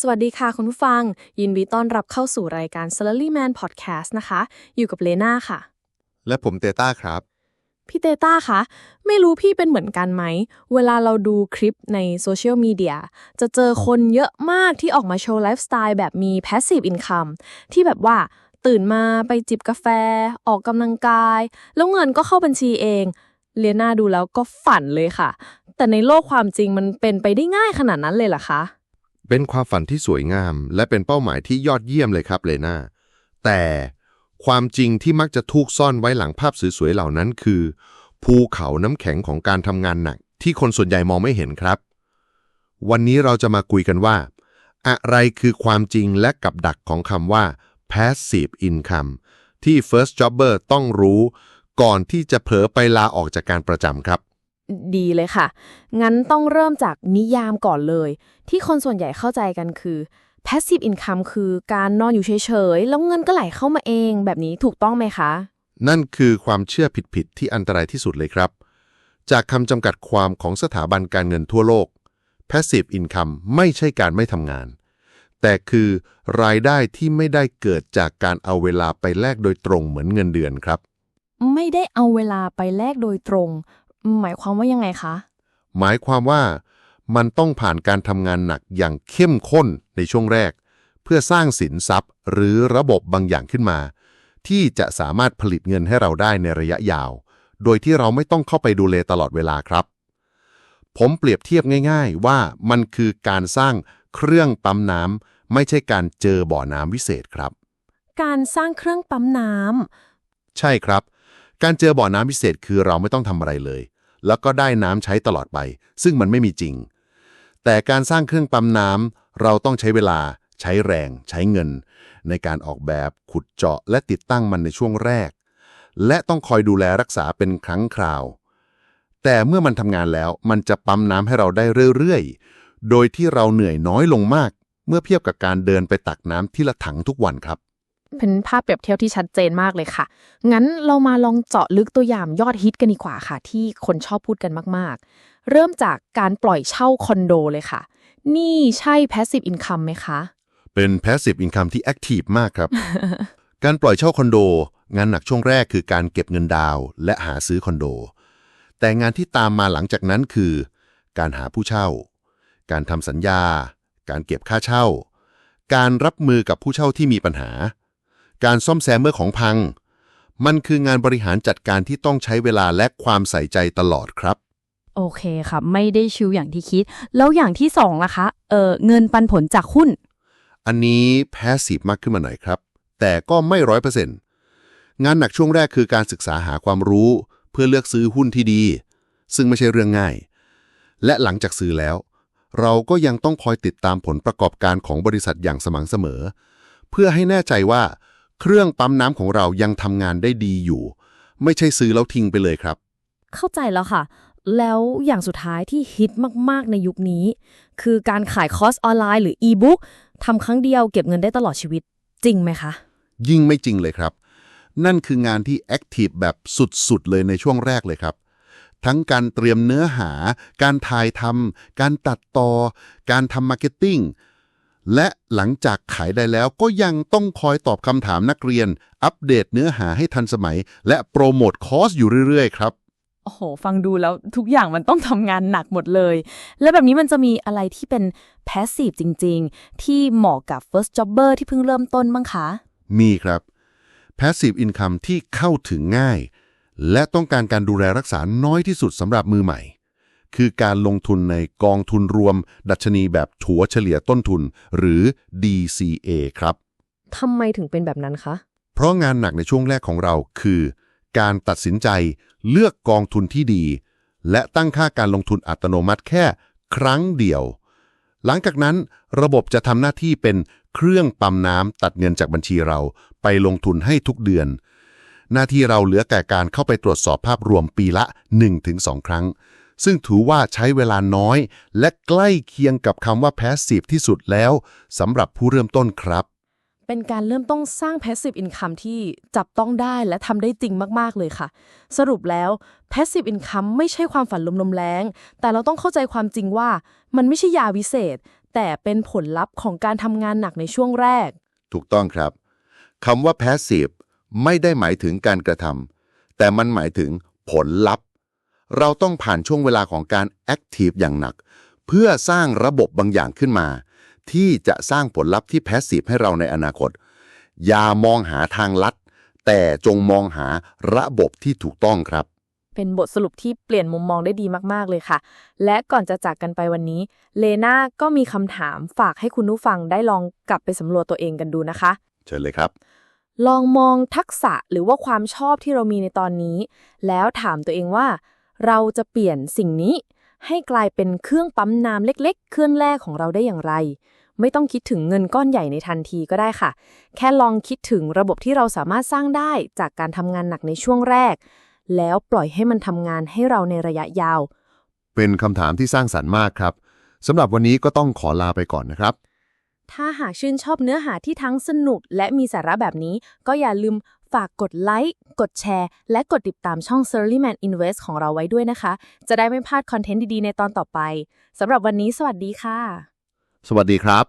สวัสดีค่ะคุณผู้ฟัง ยินดีต้อนรับเข้าสู่รายการ Salaryman Podcast นะคะ อยู่กับเลน่าค่ะ และผมเตต้าครับ พี่เตต้าคะไม่รู้พี่เป็นเหมือนกันไหม เวลาเราดูคลิปในโซเชียลมีเดียจะเจอคนเยอะมากที่ออกมาโชว์ไลฟ์สไตล์แบบมี passive income ที่แบบว่าตื่นมาไปจิบกาแฟ ออกกำลังกาย แล้วเงินก็เข้าบัญชีเองเลียน่าดูแล้วก็ฝันเลยค่ะ แต่ในโลกความจริงมันเป็นไปได้ง่ายขนาดนั้นเลยเหรอคะ เป็นความฝันที่สวยงาม และเป็นเป้าหมายที่ยอดเยี่ยมเลยครับเลนาแต่ความจริงที่มักจะถูกซ่อนไว้หลังภาพสวยๆเหล่านั้นคือ ภูเขาน้ำแข็งของการทำงานหนัก ที่คนส่วนใหญ่มองไม่เห็นครับ วันนี้เราจะมาคุยกันว่า อะไรคือความจริงและกับดักของคำว่า passive income ที่ first jobber ต้องรู้ ก่อนที่จะเผลอไปลาออกจากการประจำครับ ดีเลยค่ะ งั้นต้องเริ่มจากนิยามก่อนเลย ที่คนส่วนใหญ่เข้าใจกันคือ passive income คือการนอนอยู่เฉยๆ แล้วเงินก็ไหลเข้ามาเองแบบนี้ถูกต้องไหมคะ นั่นคือความเชื่อผิดๆ ที่อันตรายที่สุดเลยครับ จากคำจำกัดความของสถาบันการเงินทั่วโลก passive income ไม่ใช่การไม่ทำงาน แต่คือรายได้ที่ไม่ได้เกิดจากการเอาเวลาไปแลกโดยตรงเหมือนเงินเดือนครับ ไม่ได้เอาเวลาไปแลกโดยตรง หมายความว่ายังไงคะ หมายความว่ามันต้องผ่านการทำงานหนักอย่างเข้มข้นในช่วงแรก เพื่อสร้างสินทรัพย์ หรือระบบบางอย่างขึ้นมา ที่จะสามารถผลิตเงินให้เราได้ในระยะยาว โดยที่เราไม่ต้องเข้าไปดูแลตลอดเวลาครับ ผมเปรียบเทียบง่าย ๆ ว่ามันคือการสร้างเครื่องปั๊มน้ำไม่ใช่การเจอบ่อน้ำวิเศษครับ การสร้างเครื่องปั๊มน้ำใช่ครับ การเจอบ่อน้ำพิเศษคือเราไม่ต้องทำอะไรเลย แล้วก็ได้น้ำใช้ตลอดไป ซึ่งมันไม่มีจริง แต่การสร้างเครื่องปั๊มน้ำเราต้องใช้เวลา ใช้แรง ใช้เงิน ในการออกแบบขุดเจาะและติดตั้งมันในช่วงแรก และต้องคอยดูแลรักษาเป็นครั้งคราว แต่เมื่อมันทำงานแล้วมันจะปั๊มน้ำให้เราได้เรื่อยๆ โดยที่เราเหนื่อยน้อยลงมาก เมื่อเทียบกับการเดินไปตักน้ำที่ละถังทุกวันครับ เป็นภาพเปรียบเทียบที่ชัดเจนมากเลยค่ะ งั้นเรามาลองเจาะลึกตัวอย่างยอดฮิตกันดีกว่าค่ะ ที่คนชอบพูดกันมากๆ เริ่มจากการปล่อยเช่าคอนโดเลยค่ะ นี่ใช่ passive income ไหมคะ เป็น passive income ที่ active มากครับ การปล่อยเช่าคอนโด งานหนักช่วงแรกคือการเก็บเงินดาวน์และหาซื้อคอนโด แต่งานที่ตามมาหลังจากนั้นคือ การหาผู้เช่า การทำสัญญา การเก็บค่าเช่า การรับมือกับผู้เช่าที่มีปัญหา การซ่อมแซมเมื่อของพัง มันคืองานบริหารจัดการที่ต้องใช้เวลาและความใส่ใจตลอดครับ โอเคค่ะไม่ได้ชิวอย่างที่คิด แล้วอย่างที่สองล่ะคะเออเงินปันผลจากหุ้น อันนี้แพสซีฟมากขึ้นมาหน่อยครับ แต่ก็ไม่ร้อยเปอร์เซ็นต์งานหนักช่วงแรกคือการศึกษาหาความรู้ เพื่อเลือกซื้อหุ้นที่ดี ซึ่งไม่ใช่เรื่องง่าย และหลังจากซื้อแล้ว เราก็ยังต้องคอยติดตามผลประกอบการของบริษัทอย่างสม่ำเสมอ เพื่อให้แน่ใจว่า เครื่องปั๊มน้ำของเรายังทำงานได้ดีอยู่ ไม่ใช่ซื้อแล้วทิ้งไปเลยครับ เข้าใจแล้วค่ะ แล้วอย่างสุดท้ายที่ฮิตมาก ๆ ในยุคนี้ คือการขายคอร์สออนไลน์หรืออีบุ๊กทำครั้งเดียวเก็บเงินได้ตลอดชีวิตจริงไหมคะ ยิ่งไม่จริงเลยครับ นั่นคืองานที่แอคทีฟแบบสุด ๆ เลยในช่วงแรกเลยครับทั้งการเตรียมเนื้อหา การถ่ายทำ การตัดต่อ การทำมาร์เก็ตติ้ง และหลังจากขายได้แล้วก็ยังต้องคอยตอบคำถามนักเรียน อัปเดตเนื้อหาให้ทันสมัย และโปรโมทคอร์สอยู่เรื่อย ๆ ครับ โอ้โห ฟังดูแล้วทุกอย่างมันต้องทำงานหนักหมดเลย แล้วแบบนี้มันจะมีอะไรที่เป็น passive จริง ๆ ที่เหมาะกับ first jobber ที่เพิ่งเริ่มต้นบ้างคะ มีครับ Passive Income ที่เข้าถึงง่าย และต้องการการดูแลรักษาน้อยที่สุดสำหรับมือใหม่ คือการลงทุนในกองทุนรวม ดัชนีแบบถัวเฉลี่ยต้นทุน หรือ DCA ครับ ทำไมถึงเป็นแบบนั้นคะ เพราะงานหนักในช่วงแรกของเราคือ การตัดสินใจเลือกกองทุนที่ดี และตั้งค่าการลงทุนอัตโนมัติแค่ ครั้งเดียว หลังจากนั้นระบบจะทำหน้าที่เป็นเครื่องปั๊มน้ำตัดเงินจากบัญชีเราไปลงทุนให้ทุกเดือน หน้าที่เราเหลือแต่การเข้าไปตรวจสอบภาพรวมปีละ 1-2 ครั้ง ซึ่งถือว่าใช้เวลาน้อย และใกล้เคียงกับคำว่า passive ที่สุดแล้วสำหรับผู้เริ่มต้นครับ เป็นการเริ่มต้องสร้าง passive income ที่จับต้องได้และทำได้จริงมาก ๆ เลยค่ะ สรุปแล้ว passive income ไม่ใช่ความฝันลมๆแรงแต่เราต้องเข้าใจความจริงว่า มันไม่ใช่ยาวิเศษแแต่เป็นผลลัพธ์ของการทำงานหนักในช่วงแรก ถูกต้องครับคำว่า passive ไม่ได้หมายถึงการกระทำแต่มันหมายถึงผลลัพธ์ เราต้องผ่านช่วงเวลาของการ active อย่างหนัก เพื่อสร้างระบบบางอย่างขึ้นมา ที่จะสร้างผลลัพธ์ที่ passive ให้เราในอนาคต อย่ามองหาทางลัด แต่จงมองหาระบบที่ถูกต้องครับเป็นบทสรุปที่เปลี่ยนมุมมองได้ดีมาก ๆ เลยค่ะ และก่อนจะจากกันไปวันนี้ เลนาก็มีคำถามฝากให้คุณผู้ฟังได้ลองกลับไปสำรวจตัวเองกันดูนะคะ เชิญเลยครับ ลองมองทักษะหรือว่าความชอบที่เรามีในตอนนี้ แล้วถามตัวเองว่า เราจะเปลี่ยนสิ่งนี้ ให้กลายเป็นเครื่องปั๊มน้ำเล็ก ๆ เครื่องแรกของเราได้อย่างไร ไม่ต้องคิดถึงเงินก้อนใหญ่ในทันทีก็ได้ค่ะ แค่ลองคิดถึงระบบที่เราสามารถสร้างได้จากการทำงานหนักในช่วงแรก แล้วปล่อยให้มันทำงานให้เราในระยะยาว เป็นคำถามที่สร้างสรรค์มากครับสำหรับวันนี้ก็ต้องขอลาไปก่อนนะครับ ถ้าหากชื่นชอบเนื้อหาที่ทั้งสนุกและมีสาระแบบนี้ ก็อย่าลืม ฝากกดไลค์ กดแชร์ และกดติดตามช่อง s u r l y Man Invest ของเราไว้ด้วยนะคะ จะได้ไม่พลาดคอนเทนต์ดี ๆ ในตอนต่อไปสำหรับวันนี้สวัสดีค่ะ สวัสดีครับ